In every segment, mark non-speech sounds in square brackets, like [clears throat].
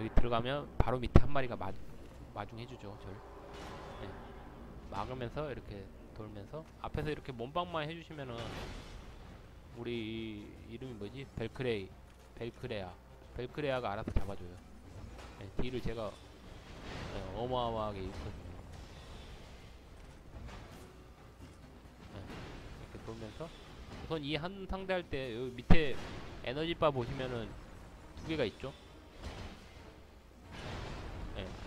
여기 들어가면 바로 밑에 한 마리가 마, 마중해주죠 절 네. 막으면서 이렇게 돌면서 앞에서 이렇게 몸빵만 해주시면은 우리 이- 이름이 뭐지? 벨크레이 벨크레아. 벨크레아가 알아서 잡아줘요. 네, 뒤를 제가 네, 어마어마하게 있거든요. 네, 이렇게 돌면서 우선 이 한 상대 할 때 여기 밑에 에너지바 보시면은 두 개가 있죠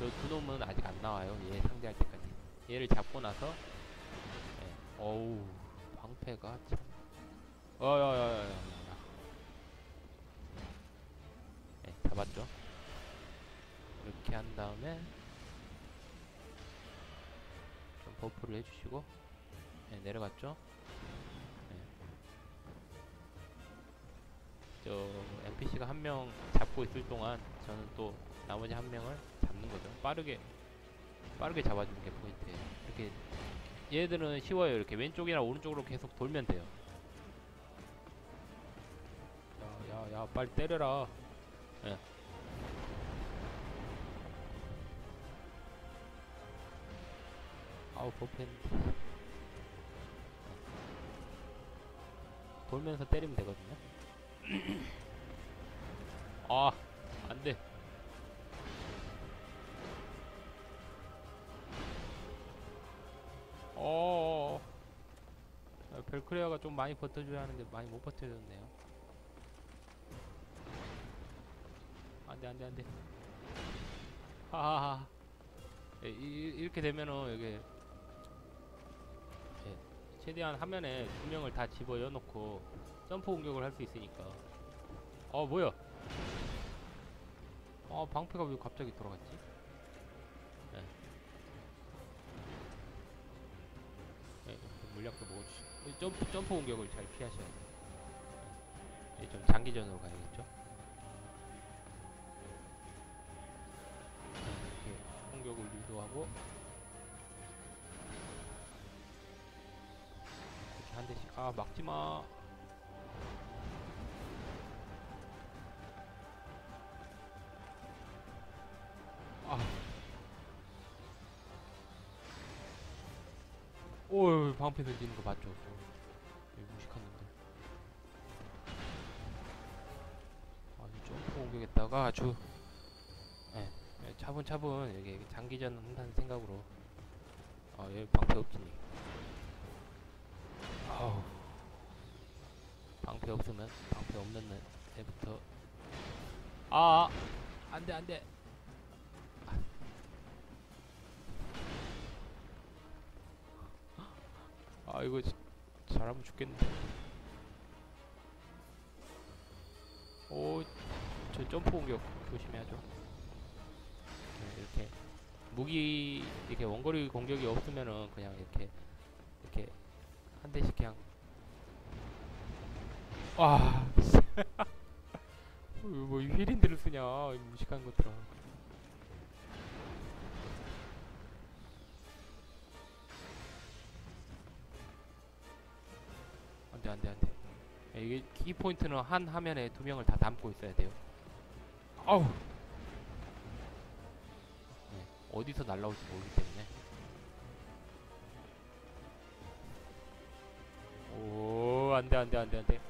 네, 그두 놈은 아직 안 나와요. 얘 상대할 때까지. 얘를 잡고 나서, 네, 어우, 방패가 참. 어여여여여. 네, 잡았죠. 이렇게 한 다음에, 좀 버프를 해주시고, 네, 내려갔죠. 네. 저 NPC가 한 명 잡고 있을 동안 저는 또 나머지 한 명을 잡는 거죠. 빠르게 빠르게 잡아주는 게 포인트예요. 이렇게 얘들은 쉬워요. 이렇게 왼쪽이나 오른쪽으로 계속 돌면 돼요. 야, 야, 야, 빨리 때려라. 예. 아우 버프했는데. 돌면서 때리면 되거든요. [clears throat] 아, 안 돼. 벨크레아가 좀 많이 버텨줘야 하는데 많이 못 버텨줬네요. 안돼 안돼 안돼. 하하하. 예, 이, 이렇게 되면은 이게 예, 최대한 화면에 두 명을 다 집어 넣고 점프 공격을 할 수 있으니까. 어 뭐야? 아 방패가 왜 갑자기 돌아갔지? 먹어주시고 이 점프 점프 공격을 잘 피하셔야 돼요. 네, 좀 장기전으로 가야겠죠? 네, 이렇게 공격을 유도하고 이렇게 한 대씩 아 막지 마. 오, 방패 던지는 거? 저, 무식한 놈들. 아주 점프 공격했다가 아주, 예, 예, 차분차분 이게 장기전 한다는 생각으로, 아, 여기 방패 없지니. 아우. 방패 없으면 방패 없는 애부터, 아, 아, 안 돼, 안 돼. 아 이거 지- 잘하면 죽겠는데 오저 점프 공격 조심해야죠. 네, 이렇게 무기 이렇게 원거리 공격이 없으면은 그냥 이렇게 이렇게 한 대씩 그냥. 와 [laughs] 뭐 휘린들을 쓰냐 이 무식한 것들아 안돼 안돼. 이게 키 포인트는 한 화면에 두 명을 다 담고 있어야 돼요. 아우. 네, 어디서 날라올지 모르기 때문에. 오 안돼 안돼 안돼 안돼.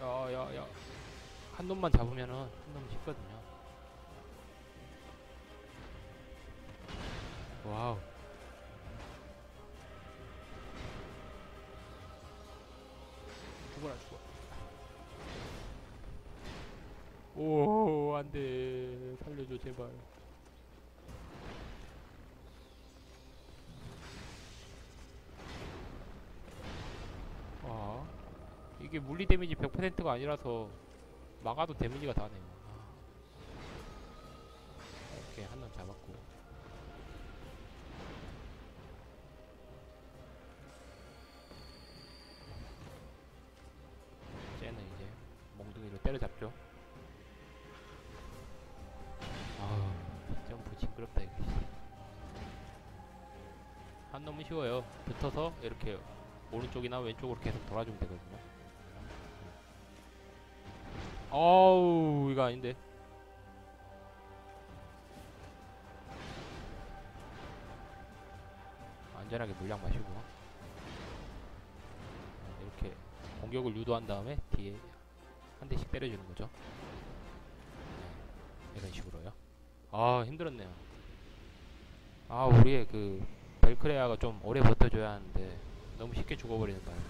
야야야. 한 놈만 잡으면은 한 놈은 쉽거든요. 와우 안돼 살려줘 제발 아 이게 물리 데미지 100%가 아니라서 막아도 데미지가 다네요 아. 이렇게 한 놈 잡았고 쟤는 이제 몽둥이로 때려잡죠. 한 놈은 쉬워요. 붙어서 이렇게 오른쪽이나 왼쪽으로 계속 돌아주면 되거든요. 어우 이거 아닌데. 안전하게 물량 마시고. 이렇게 공격을 유도한 다음에 뒤에 한 대씩 때려주는 거죠. 네, 이런 식으로요. 아 힘들었네요. 아 우리의 그 벨크레아가 좀 오래 버텨줘야 하는데 너무 쉽게 죽어버리는 바람에